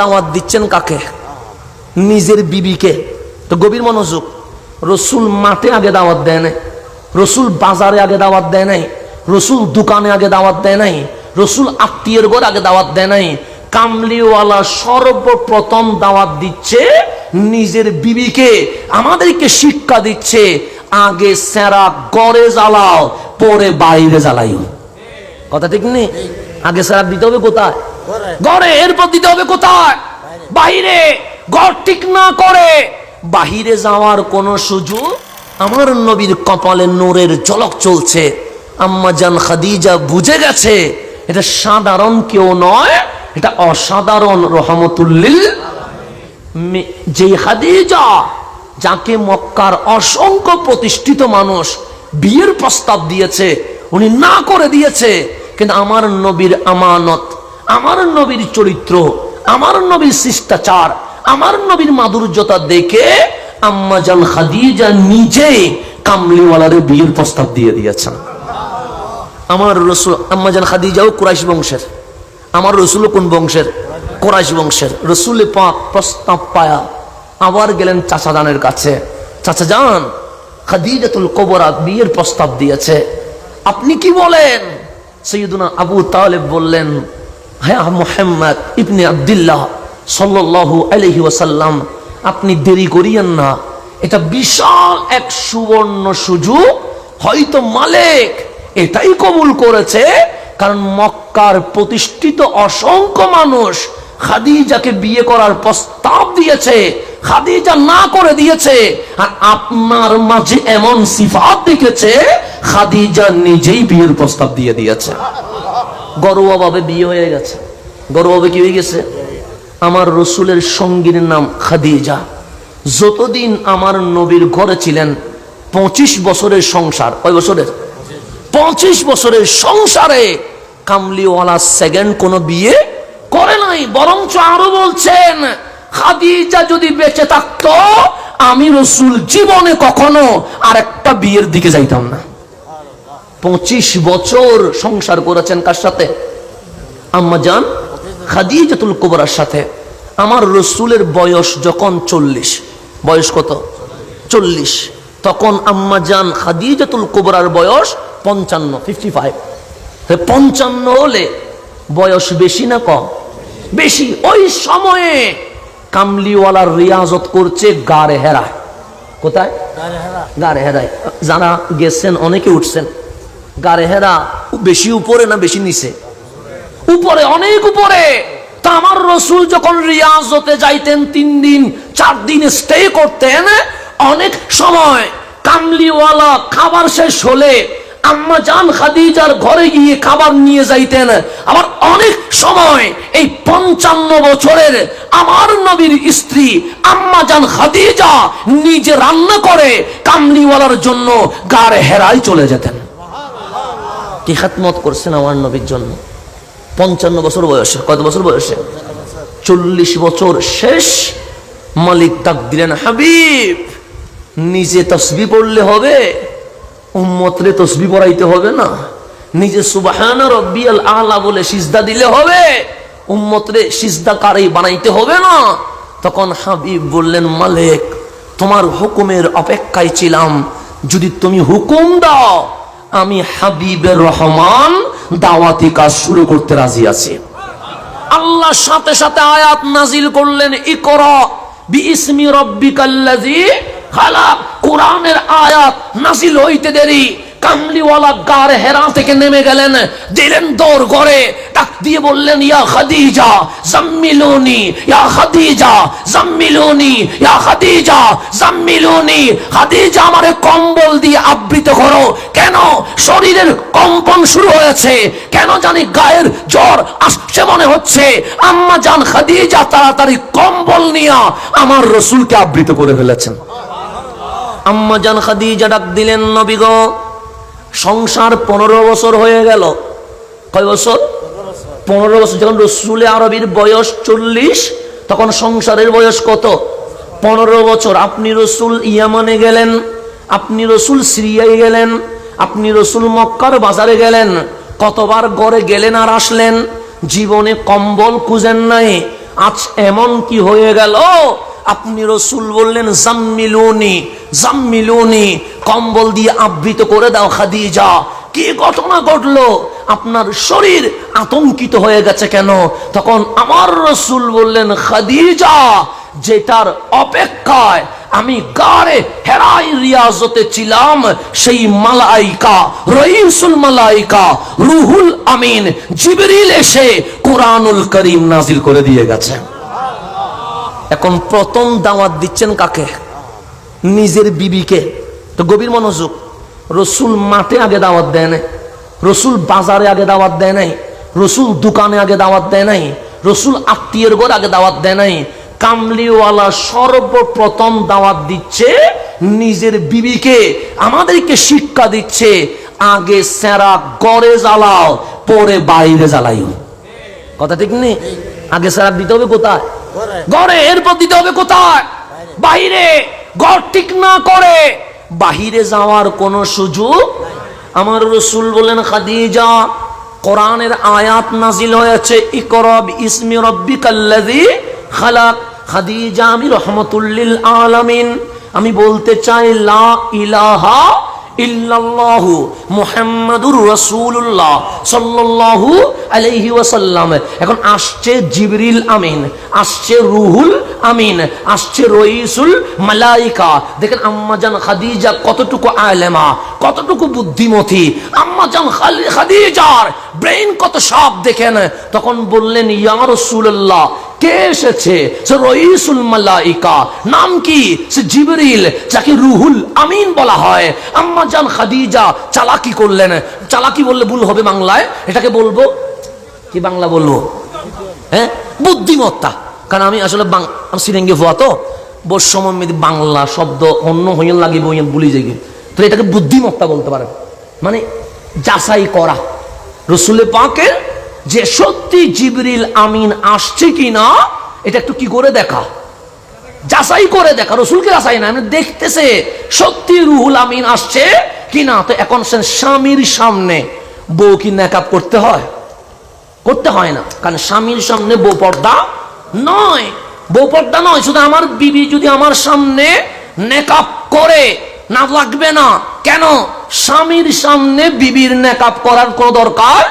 দাওয়াত দিচ্ছেন কাকে? নিজের বিবিকে। তো গভীর মনোযোগ। রসুল মাঠে আগে দাওয়াত দেয় নাই। রসুল বাজারে আগে দাওয়াত দেয় নাই। রসুল দোকানে আগে দাওয়াত দেয় নাই। রসুল আত্মীয়ের ঘর আগে দাওয়াত দেয় নাই। কামলিওয়ালা সর্বপ্রথম দাওয়াত দিচ্ছে নিজের বিবিকে। আমাদেরকে শিক্ষা দিচ্ছে, আগে সেরা গড়ে জ্বালাও, পরে বাইরে জ্বালাইও। কথা ঠিক নেই? আগে সেরা দিতে হবে কোথায়? গড়ে এরপর দিতে হবে কোথায়? বাইরে। গড় ঠিক না করে। বাহিরে যাওয়ার কোন সুযোগ? আমার নবীর কপালে নূরের ঝলক চলছে। আম্মা জান খাদিজা বুঝে গেছে এটা সাধারণ কেউ নয় এটা অসাধারণ রহমতুল্লিল যে খাদিজা যাকে মক্কার অসংখ্য প্রতিষ্ঠিত মানুষ বিয়ের প্রস্তাব দিয়েছে উনি না করে দিয়েছে কিন্তু আমার নবীর আমানত আমার নবীর চরিত্র, আমার নবীর শিষ্টাচার, আমার নবীর মাধুর্যতা দেখে আম্মা জান খাদিজা নিজে কামলিওয়ালারে বিয়ের প্রস্তাব দিয়ে দিয়েছেন। আমার রসুল আম্মাজান খাদিজাও কুরাইশ বংশের। আমার রসুল কোন বংশের? কোরাইশ বংশের। রসুল পাক প্রস্তাব পায়া আবার গেলেন চাচা জানের কাছে। চাচা যান খাদিজাতুল কবরা বিয়ের প্রস্তাব দিয়েছে। আপনি কি বলেন? সৈয়দুনা আবু তালেব বললেন হ্যাঁ মোহাম্মদ ইবনে আবদুল্লাহ সাল্লাল্লাহু আলাইহি ওয়াসাল্লাম, আপনি দেরি করিয়েন না। এটা বিশাল এক সুবর্ণ সুযোগ। হয়তো মালিক এটাই কবুল করেছে, কারণ মক্কার প্রতিষ্ঠিত অসংখ্য মানুষ খাদিজাকে বিয়ে করার প্রস্তাব দিয়েছে, খাদিজা না করে দিয়েছে, আর আপনার মাঝে এমন সিফাত দেখেছে, খাদিজা নিজেই বিয়ের প্রস্তাব দিয়ে দিয়েছে। গরুয়া ভাবে বিয়ে হয়ে গেছে। গরুয়া ভাবে কি হয়ে গেছে? আমার রসুলের সঙ্গীর নাম খাদিজা। যতদিন আমার নবীর ঘরে ছিলেন, পঁচিশ বছরের সংসার, কয় বছরের? পঁচিশ বছরের সংসারে কামলিওয়ালা সেকেন্ড কোনো বিয়ে করে নাই, বরঞ্চ আরও বলছেন, খাদিজা যদি বেঁচে থাকতো, আমি রসুল জীবনে কখনো আর একটা বিয়ের দিকে যাইতাম না। পঁচিশ বছর সংসার করেছেন কার সাথে? আম্মা যান খাদিজাতুল কুবরার সাথে। আমার রসুলের বয়স যখন চল্লিশ বয়স কত? চল্লিশ। তখন আম্মা যান খাদিজাতুল কুবরার বয়স পঞ্চান্ন ফিফটি ফাইভ পঞ্চান্ন হলে বয়স বেশি না কম? বেশি। ওই সময়ে কামলিওয়ালার রিয়াজত করছে গাড়ে হেরায়। কোথায়? গাড়ে হেরায়। যারা গেছেন অনেকে উঠছেন। গাড়ে হেরা বেশি উপরে না বেশি নিচে? উপরে, অনেক উপরে। তা আমার রসুল যখন রিয়াজতে যাইতেন তিন দিন, চার দিন স্টে করতেন, অনেক সময় কামলিওয়ালা খাবার শেষ হলে আম্মা জান খাদিজার ঘরে গিয়ে খাবার নিয়ে যাইতেন। আবার অনেক সময় এই পঞ্চান্ন বছরের আমার নবীর স্ত্রী আম্মা জান খাদিজা নিজে রান্না করে কামলিওয়ালার জন্য গাড়ে হেরাই চলে যেতেন। কি খাতমত করছেন আমার নবীর জন্য? পঞ্চান্ন বছর বয়সে, কত বছর বয়সে? চল্লিশ বছর শেষ মালিক তাক দিলেন, হাবিব, নিজে তসবি পড়লে হবে, উম্মতরে তসবি পড়াইতে হবে না। নিজে সুবাহানা রব্বিয়াল আলা বলে সিজদা দিলে হবে, উম্মতরে সিজদা কারেই বানাইতে হবে না? তখন হাবিব বললেন, মালিক, তোমার হুকুমের অপেক্ষায় ছিলাম। যদি তুমি হুকুম দাও আমি হাবিবের রহমান দাওয়াতি কাজ শুরু করতে রাজি আছি। আল্লাহ সাথে সাথে আয়াত নাজিল করলেন, ইকর বিসমি রব্বিকাল্লাজি খালা কোরআনের আয়াত নাজিল হইতে দেরি। কামলিওয়ালা গার হেরা থেকে নেমে গেলেন। দিলেন দৌড় করে ডাক দিয়ে বললেন, ইয়া খাদিজা, জাম্মিলুনি, ইয়া খাদিজা, জাম্মিলুনি, ইয়া খাদিজা, জাম্মিলুনি, খাদিজা আমারে কম্বল দিয়ে আবৃত করো। কেন? শরীরের কম্পন শুরু হয়েছে। কেন জানি গায়ের জ্বর আসছে মনে হচ্ছে। আম্মা জান খাদিজা তাড়াতাড়ি কম্বল নিয়া আমার রসুলকে আবৃত করে ফেলেছেন। আম্মা জান খাদিজা ডাক দিলেন, নবী সংসার পনেরো বছর হয়ে গেল। কয় বছর? পনেরো বছর। যখন রসুলে আরবির বয়স চল্লিশ, তখন সংসারের বয়স কত? পনেরো বছর। আপনি রসুল ইয়ামানে গেলেন, আপনি রসুল সিরিয়ায় গেলেন, আপনি রসুল মক্কার বাজারে গেলেন, কতবার গড়ে গেলেন আর আসলেন? জীবনে কম্বল খুঁজেন নাই। আজ এমন কি হয়ে গেল? আপনি রসুল বললেন, জাম্মিলুনি জাম্মিলুনি, কম্বল দিয়ে আবৃত করে দাও খাদিজা। কি ঘটনা ঘটলো? আপনার শরীর আতঙ্কিত হয়ে গেছে কেন? তখন আমার রসুল বললেন, খাদিজা, যেটার অপেক্ষায় আমি গাড়ে হেরাই রিয়াজতে ছিলাম, সেই মালাইকা রইসুল মালাইকা, রুহুল আমিন, জিবরিল এসে কোরআনুল করিম নাজিল করে দিয়ে গেছে। এখন প্রথম দাওয়াত দিচ্ছেন কাকে? নিজের বিবিকে। তো গভীর মনোযোগ। রসুল মাঠে আগে দাওয়াত দেয় নাই। রসুল বাজারে আগে দাওয়াত দেয় নাই। রসুল দোকানে আগে দাওয়াত দেয় নাই। রসুল আত্মীয়ের ঘর আগে দাওয়াত দেয় নাই। কামলিওয়ালা সর্বপ্রথম দাওয়াত দিচ্ছে নিজের বিবিকে। আমাদেরকে শিক্ষা দিচ্ছে, আগে সেরা গড়ে জ্বালাও, পরে বাইরে জ্বালাইও। কথা ঠিক নেই? আগে সেরা দিতে হবে কোথায়? গড়ে এরপর দিতে হবে কোথায়? বাইরে। গড় ঠিক না করে বাহিরে যাওয়ার কোন সুযোগ আমার রসুল বলেন খাদিজা কোরআনের আয়াত নাজিল হয়েছে ইকরব ইসমি রব্বিকাল্লাযী খালাক। খাদিজা আমি রহমতুল্লিল আলামিন। আমি বলতে চাই লা ইলাহা এখন আসছে জিবরিল আমিন, আসছে রুহুল আমিন, আসছে রইসুল মালাইকা। দেখেন আম্মাজান খাদিজা কতটুকু আলেমা, কতটুকু বুদ্ধিমতী। আম্মাজান খাদিজার ব্রেইন কত সব দেখেন। তখন বললেন, ইয়া রাসূলুল্লাহ কে এসেছে? সে রইসুল মালাইকা। নাম কি? সে জিবরিল, যাকে রুহুল আমিন বলা হয়। আম্মা জান খাদিজা চালাকি করলেন। চালাকি বললে ভুল হবে বাংলায়। এটাকে বলব? কি বাংলা বলব? হ্যাঁ? বুদ্ধিমত্তা। কারণ আমি আসলে সিরেঙ্গে ভুয়া তো। বৈষম্য বাংলা শব্দ অন্য হইন লাগিব বলি যাই তো এটাকে বুদ্ধিমত্তা বলতে পারেন। মানে যাচাই করা। রসুলে পাকের যে সত্যি জিবরিল আমিন আসছে কি না এটা একটু কি করে দেখা? যাচাই করে দেখা, রসুলকে যাচাই না দেখতেছে সত্যি রুহুল আমিন আসছে কি না তো এখন সে স্বামীর সামনে বউ কি নেকাপ করতে হয়? করতে হয় না, কারণ স্বামীর সামনে বউ পর্দা নয়। বউ পর্দা নয়, শুধু আমার বিবি যদি আমার সামনে নেকাপ করে না লাগবে না। কেন? স্বামীর সামনে বিবির নেকাপ করার কোনো দরকার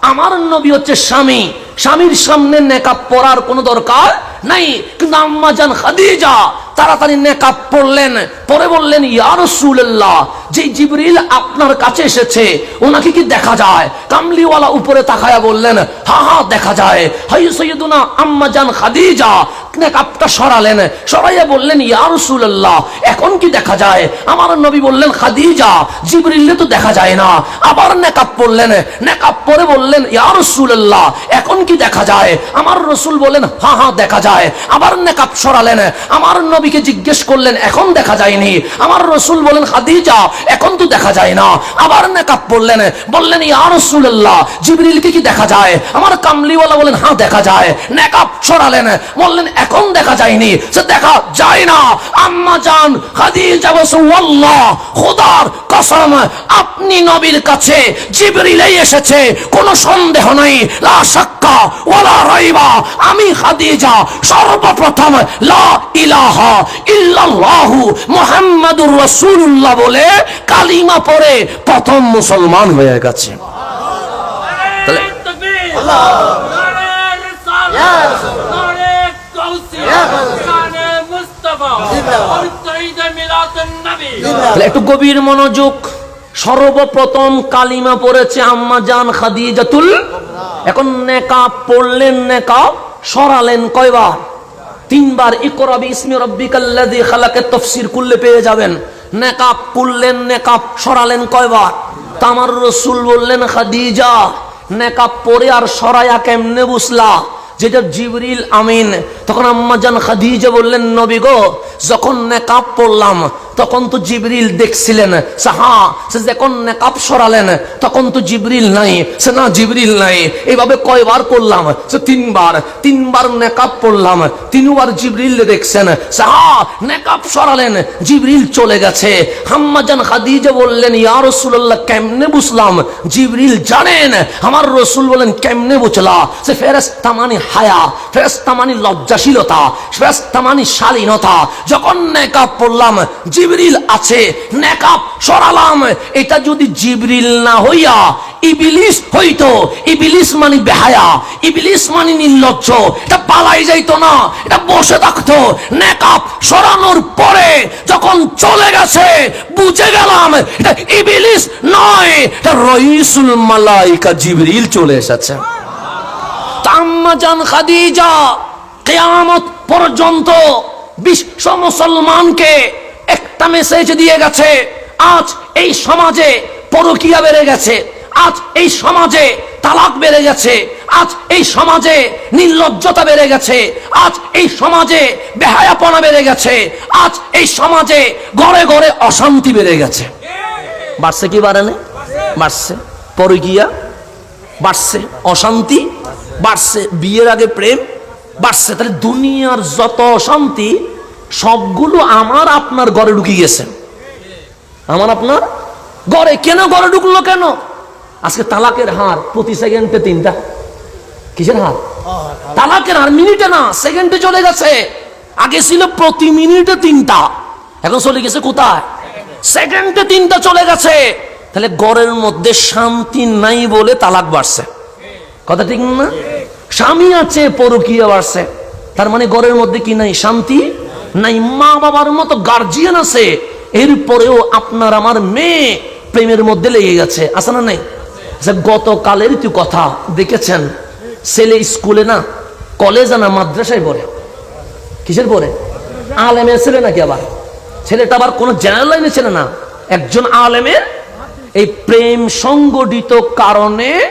আমার নবী হচ্ছে স্বামী। স্বামীর সামনে নেকাপ পরার কোনো দরকার নাই। কিন্তু আম্মা খাদিজা তাড়াতাড়ি নেকাপ পরে বললেন, ইয়া রাসূলুল্লাহ যে জিবরিল আপনার কাছে এসেছে, ওনাকে কি দেখা যায়? কামলিওয়ালা উপরে তাকায়া বললেন, হা হা, দেখা যায়। হাই সৈয়দুনা আম্মা জান খাদিজা নেকাপটা সরালেন। সরাইয়া বললেন, ইয়া রাসূলুল্লাহ, এখন কি দেখা যায়? আমার নবী বললেন, খাদিজা, জিবরিলে তো দেখা যায় না। আবার নেকাপ পড়লেন। নেকাপ পরে বললেন, ইয়া রাসূলুল্লাহ, এখন কি দেখা যায়? আমার রসুল বললেন, হা হা, দেখা যায়। আবার নেকাপ সরালেন। আমার নবীকে জিজ্ঞেস করলেন, এখন দেখা যায়নি? আমার রসুল বলেন খাদিজা, এখন তো দেখা যায় না। আবার নেকাপ পড়লেন, বললেন, ইয়া রাসূলুল্লাহ জিবরিলকে কি দেখা যায়? আমার কামলিওয়ালা বলেন হ্যাঁ দেখা যায়। নেকাপ সরালেন, বললেন এখন দেখা যায়নি সে দেখা যায় না। আম্মা জান খাদিজা বসু আল্লাহ খোদার কসম আপনি নবীর কাছে জিবরিলেই এসেছে কোনো সন্দেহ নাই লা শাক্কা ওয়ালা রাইবা। আমি খাদিজা সর্বপ্রথম লা ইলাহা ইল্লাল্লাহু মুহাম্মাদুর রাসূলুল্লাহ বলে কালিমা পড়ে প্রথম মুসলমান হয়ে গেছে। তাহলে একটু গভীর মনোযোগ। সর্বপ্রথম কালিমা পড়েছে আম্মা জান খাদিজাতুল। এখন নেকাব পড়লেন নেকাব, সরালেন কয়বার? তিনবার ইকরাবি ইসমি রব্বিকাল্লাযী খালাকের তাফসীর করলে পেয়ে যাবেন। নেকাব পড়লেন নেকাব, সরালেন কয়বার? তা আমার রসুল বললেন, খাদিজা, নেকাব পরে আর সরায়া কেমনে বুঝলা? যেটা জিবরিল আমিন তখন আম্মা জান খাদিজা বললেন নবী গো যখন নেকাব পড়লাম তখন তো জিবরিল দেখছিলেন হ্যাঁ সে যখন নেকাব সরালেন, তখন তো জিবরিল নাই সে না জিবরিল নাই এইভাবে কয়বার করলাম সে তিনবার তিনবার নেকাব পড়লাম, তিনবার জিবরিল দেখছেন সে হ্যাঁ নেকাব সরালেন, জিবরিল চলে গেছে, হাম্মাজান খাদিজা বললেন, ইয়া রাসূলুল্লাহ, কেমনে বুঝলাম? জিবরিল জানেন, আমার রসুল বলেন, কেমনে বুঝলা? সে ফেরেস্তা মানে হায়া ফেরেস্তা মানে লজ্জাশীলতা ফেরেস্তা মানে শালীনতা, যখন নেকাপ পড়লাম জিবরিল আছে, নেকাব, সরালাম। এটা যদি জিবরিল না হইয়া, ইবিলিস হইতো। ইবিলিস মানে বেহায়া, ইবিলিস মানে নির্লজ্জ। এটা পালাই যাইতো না, এটা বসে থাকতো। নেকাব, সরানোর পরে যখন চলে গেছে, বুঝে গেলাম, এটা ইবিলিস নয়, এটা রইসুল মালাইকা জিবরিল চলে এসেছে। তাম্মাজান খাদিজা, কেয়ামত পর্যন্ত বিশ্ব মুসলমানকে একটা মেসেজ দিয়ে গেছে, আজ এই সমাজে পরকিয়া বেড়ে গেছে, আজ এই সমাজে তালাক বেড়ে গেছে, আজ এই সমাজে নির্লজ্জতা বেড়ে গেছে, আজ এই সমাজে বেহায়াপনা বেড়ে গেছে, আজ এই সমাজে ঘরে ঘরে অশান্তি বেড়ে গেছে। বাড়ছে কি বাড়ে না বাড়ছে। পরকিয়া, বাড়ছে অশান্তি, বাড়ছে বিয়ের আগে প্রেম, বাড়ছে তাহলে দুনিয়ার যত অশান্তি সবগুলো আমার আপনার ঘরে ঢুকে গেছে আমার আপনার ঘরে। কেন ঘরে ঢুকলো কেন? আজকে তালাকের হার প্রতি সেকেন্ডে তিনটা। কিসের হার? তালাকের হার মিনিটে না, সেকেন্ডে চলে গেছে। আগে ছিল প্রতি মিনিটে তিনটা। এখন চলে গেছে কোথায়? সেকেন্ডে তিনটা চলে গেছে। তাহলে গড়ের মধ্যে শান্তি নাই বলে তালাক বাড়ছে। কথা ঠিক না? স্বামী আছে, পরকীয় বাড়ছে। তার মানে গড়ের মধ্যে কি নাই? শান্তি নাই মা বাবার মতো গার্জিয়ান আছে এরপরেও আপনার আমার মেয়ে প্রেমের মধ্যে লেগে গেছে। আছে না নাই? আচ্ছা, গতকালের তুই কথা দেখেছেন? ছেলে স্কুলে না কলেজে না মাদ্রাসায় পড়ে। কিসের পরে আলেমের ছেলে নাকি আবার? ছেলেটা আবার কোন জেনারেল লাইনে ছেলে না। একজন আলেমের এই প্রেম সংগঠিত কারণে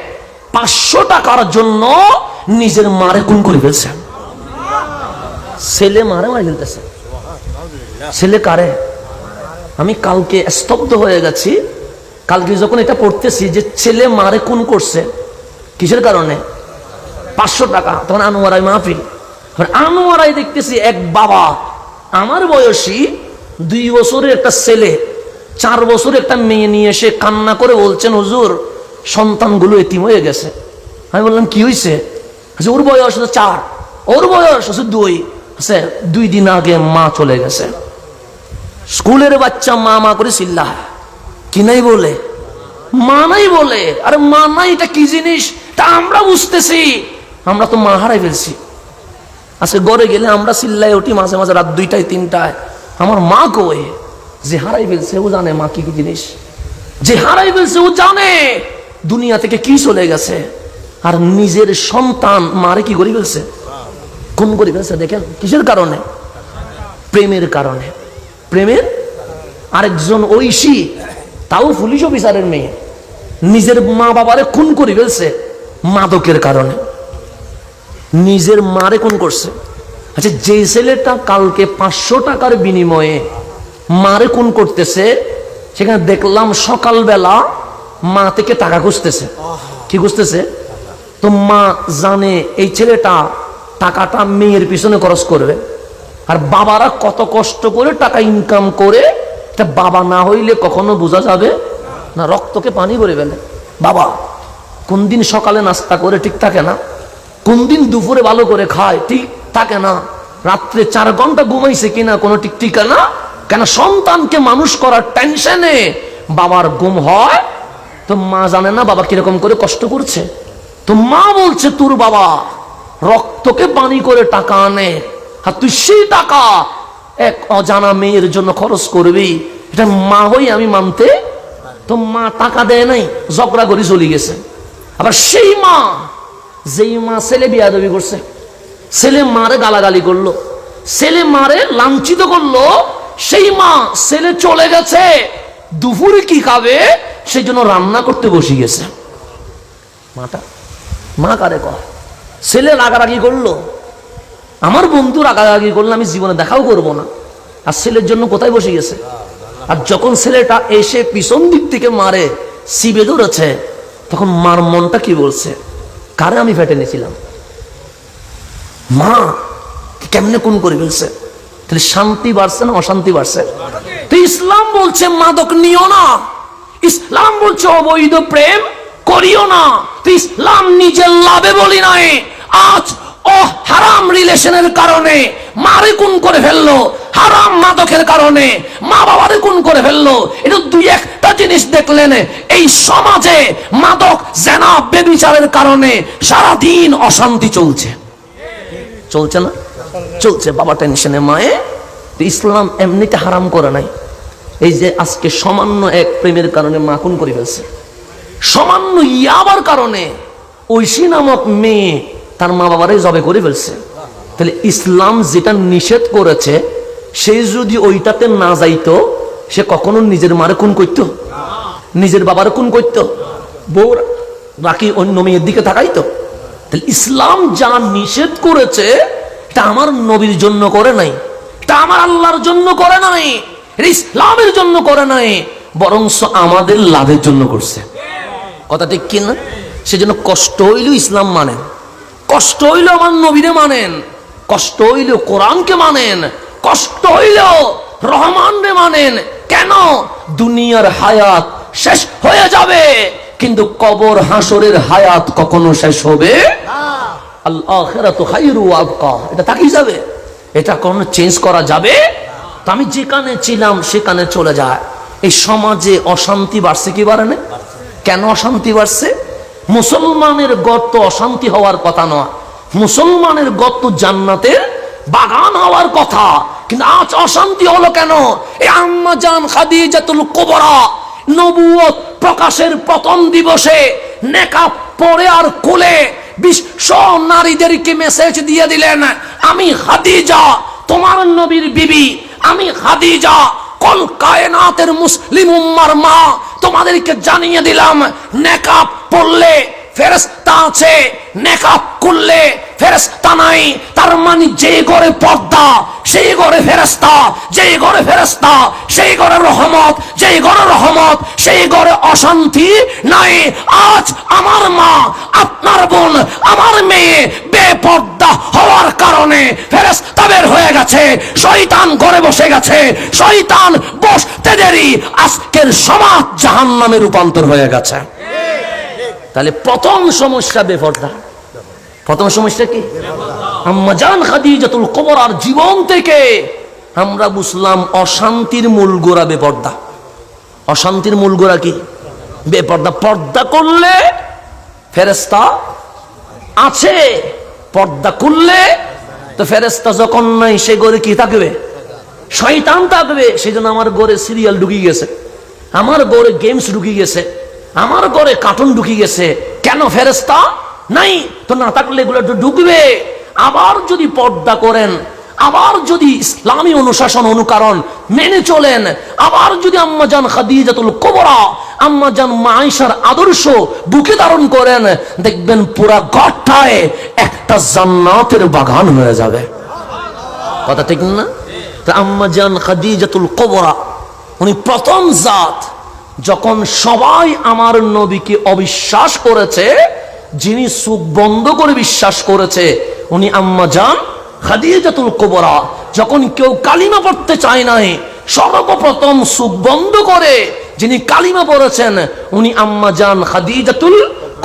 পাঁচশো টাকার জন্য নিজের মারে খুন করে ফেলছে। ছেলে মারে মারে ফেলতেছে। ছেলে কারে আমি কালকে স্তব্ধ হয়ে গেছি। কালকে যখন এটা পড়তেছি যে ছেলে মারে খুন করছে কিসের কারণে? পাঁচশো টাকা তখন আনোয়ারাই মাহফিল। আনোয়ারাই দেখতেছি এক বাবা আমার বয়সী দুই বছরের একটা ছেলে চার বছরের একটা মেয়ে নিয়ে এসে কান্না করে বলছেন হুজুর সন্তানগুলো এতিম হয়ে গেছে। আমি বললাম কি হয়েছে আচ্ছা, ওর বয়স চার ওর বয়স দুই। আছে দুই দিন আগে মা চলে গেছে। স্কুলের বাচ্চা মা মা করে চিল্লা কি নাই বলে? মা নাই বলে। আরে মা নাই, এটা কি জিনিস? তা আমরা বুঝতেছি। আমরা তো মা হারাই ফেলছি। আজকে গড়ে গেলে আমরা চিল্লাই উঠি মাঝে মাঝে রাত দুইটায়, তিনটায়। আমার মা কয়ে, যে হারাই ফেলছে, ও জানে মা কি কি জিনিস। যে হারাই ফেলছে, ও জানে দুনিয়া থেকে কি চলে গেছে। আর নিজের সন্তান মারে কি করে ফেলছে? কোন করে ফেলছে, দেখেন? কিসের কারণে? প্রেমের কারণে। প্রেমের আরেকজন ঐশী, তাও পুলিশ অফিসারের মেয়ে। নিজের মা বাবারে খুন করে ফেলছে মাদকের কারণে। নিজের মারে খুন করছে। আচ্ছা যে ছেলেটা কালকে পাঁচশো টাকার বিনিময়ে মারে খুন করতেছে, সেখানে দেখলাম সকালবেলা মা থেকে টাকা খুঁজতেছে। কি খুঁজতেছে? তো মা জানে এই ছেলেটা টাকাটা মেয়ের পিছনে খরচ করবে। আর বাবারা কত কষ্ট করে টাকা ইনকাম করে এটা বাবা না হইলে কখনো বোঝা যাবে না, রক্তকে পানি ভরে ফেলে। বাবা কোন দিন সকালে নাস্তা করে ঠিক থাকে না? কোন দিন দুপুরে ভালো করে খায় ঠিক থাকে না? রাত্রে চার ঘণ্টা ঘুমাইছে কিনা কোনো ঠিক ঠিকানা? কেন সন্তানকে মানুষ করার টেনশনে বাবার ঘুম হয়? তো মা জানে না বাবা কীরকম করে কষ্ট করছে। তো মা বলছে, তোর বাবা রক্তকে পানি করে টাকা আনে তুই টাকা এক অজানা মেয়ের জন্য খরচ করবি। এটা মা হই আমি মানতে তো মা টাকা দেয় নাই, ঝগড়া করে চলে গেছে। আবার সেই মা, যেই মা ছেলে বিয়াদবি করছে, ছেলে মারে গালাগালি করল, ছেলে মারে লাঞ্ছিত করল, সেই মা ছেলে চলে গেছে, দুপুরে কি খাবে, সেই জন্য রান্না করতে বসে গেছে। মাটা, মা কারে কয়? ছেলে রাগারাগি করল আমার বন্ধু রাগারাগি করল আমি জীবনে দেখাও করব না। আর ছেলের জন্য কোথায় বসে গেছে? আর যখন ছেলেটা এসে পিছন দিক থেকে মারে সিবে ধরেছে, তখন মার মনটা কি বলছে? কারে আমি ফেটে নিয়েছিলাম? মা, কেমনে কোন করে ফেলছে? তাহলে শান্তি বাড়ছে না অশান্তি বাড়ছে? তো ইসলাম বলছে, মাদক নিও না। ইসলাম বলছে, অবৈধ প্রেম করিও না। তো ইসলাম নিজের লাভে বলি নাই। আজ ও হারাম রিলেশনের কারণে মারে কোন করে ফেলল, হারাম মাদকের কারণে মা বাবারে কোন করে ফেলল। এটা দুই একটা জিনিস দেখলেন, এই সমাজে মাদক, জেনা, বেবিচারের কারণে সারাদিন অশান্তি চলছে। চলছে না? চলছে, বাবা টেনশনে মায়ে। ইসলাম এমনিতে হারাম করে নাই। এই যে আজকে সামান্য এক প্রেমের কারণে মা খুন করে ফেলছে। সামান্য ইয়াবার কারণে ঐশী নামক মেয়ে তার মা বাবারাই জবে করে ফেলছে। তাহলে ইসলাম যেটা নিষেধ করেছে, সে যদি ওইটাতে না যাইতো, সে কখনো নিজের মারে খুন করতো? নিজের বাবার খুন করতো? বউ বাকি অন্য মেয়ের দিকে তাকাইতো? তাহলে ইসলাম যা নিষেধ করেছে, তা আমার নবীর জন্য করে নাই। তা আমার আল্লাহর জন্য করে নাই। ইসলামের জন্য করে নাই। বরং আমাদের লাভের জন্য করছে। কথা ঠিক কিনা? সেজন্য কষ্ট হইলেও ইসলাম মানেন কষ্ট হইলেও আমার নবীরে মানেন, কষ্ট হইলেও কোরআনকে মানেন, কষ্ট হইলেও রহমান রে মানেন। কেন? দুনিয়ার হায়াত শেষ হয়ে যাবে, কিন্তু কবর হাসরের হায়াত কখনো শেষ হবে এটা যাবে। এটা কোনো চেঞ্জ করা যাবে আমি যেখানে ছিলাম, সেখানে চলে যায়। এই সমাজে অশান্তি বাড়ছে কি কেন অশান্তি বাড়ছে? মুসলমানের গর্ত অশান্তি হওয়ার কথা নয়। মুসলমানের গর্ত জান্নাতের বাগান হওয়ার কথা। কিন্তু আজ অশান্তি হলো কেন? এই আম্মা জান খাদিজাতুল কোবরা নবুয়ত প্রকাশের প্রথম দিবসে নেকাব পরে আর কোলে বিশ্ব নারীদেরকে মেসেজ দিয়ে দিলেন, আমি খাদিজা, তোমার নবীর বিবি, আমি খাদিজা, কল কায়নাতের মুসলিম উম্মার মা, তোমাদেরকে জানিয়ে দিলাম, নেকাব পড়লে ফেরেস্তা আছে, নেকাব করলে ফেরেস্তা নাই। তার মানে যে ঘরে পর্দা, সেই ঘরে ফেরেস্তা যেই ঘরে ফেরেস্তা সেই ঘরে রহমত যেই ঘরে রহমত, সেই ঘরে অশান্তি নাই। আজ আমার মা, আপনার বোন, আমার মেয়ে বেপর্দা হওয়ার কারণে ফেরেস্তা বের হয়ে গেছে। শয়তান ঘরে বসে গেছে। শয়তান বসতে দেরি। আজকের সমাজ জাহান্নামে রূপান্তর হয়ে গেছে। তাহলে প্রথম সমস্যা বেপর্দা। প্রথম সমস্যা কি? আম্মাজান খাদিজাতুল কবরার জীবন থেকে আমরা বুঝলাম অশান্তির মূল গোড়া বেপর্দা। অশান্তির মূল গোড়া কি? বেপর্দা। পর্দা করলে ফেরেস্তা আছে, পর্দা করলে তো ফেরেস্তা যখন নাই, সে গড়ে কি থাকবে? শয়তান থাকবে। সেই জন্য আমার ঘরে সিরিয়াল ঢুকিয়ে গেছে। আমার ঘরে গেমস ঢুকিয়ে গেছে। আমার ঘরে কার্টুন ঢুকিয়ে গেছে। কেন ফেরেস্তা নাই তো না থাকলে এগুলো ঢুকবে। আবার যদি পর্দা করেন, আবার যদি ইসলামী অনুশাসন অনুকরণ মেনে চলেন, আবার যদি আম্মাজান খাদিজাতুল কোবরা আম্মাজান মাইশার আদর্শ বুকে ধারণ করেন, দেখবেন পুরা ঘরটায় একটা জান্নাতের বাগান হয়ে যাবে। কথা ঠিক না? তা আম্মাজান খাদিজাতুল কোবরা, উনি প্রথম জাত। যখন সবাই আমার নবীকে অবিশ্বাস করেছে, যিনি সুখ বন্ধ করে বিশ্বাস করেছে, উনি আম্মা যান খাদিজাতুল কোবরা, যখন কেউ কালিমা পড়তে চায় নাই, সর্বপ্রথম সুখ বন্ধ করে যিনি কালিমা পড়েছেন, উনি আম্মা যান খাদিজাতুল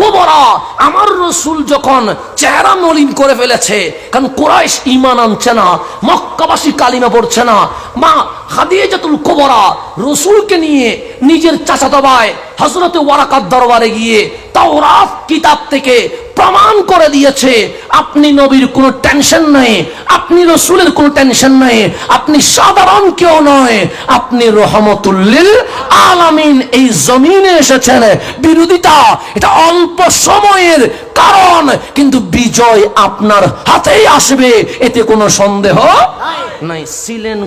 কোবরা আমার রসুল যখন চেহারা মলিন করে ফেলেছে, কারণ কোরাইশ ইমান আনছে না, মক্কাবাসী কালিমা পড়ছে না, মা হাদিয়ে হাদিয়াতুল কোবরা রসুলকে নিয়ে নিজের চাচাতো ভাই হজরতে ওয়ারাকার দরবারে গিয়ে তাওরাত কিতাব থেকে প্রমাণ করে দিয়েছে, আপনি নবীর কোনো টেনশন নাই, আপনি রসুলের কোনো টেনশন নাই, আপনি সাধারণ কেউ নয়, আপনি রহমতুল্লিল আলামিন এই জমিনে এসেছেন। বিরোধিতা, এটা অল্প সময়ের কারণ, কিন্তু বিজয় আপনার হাতেই আসবে, এতে কোনো সন্দেহ নাই। ছিলেন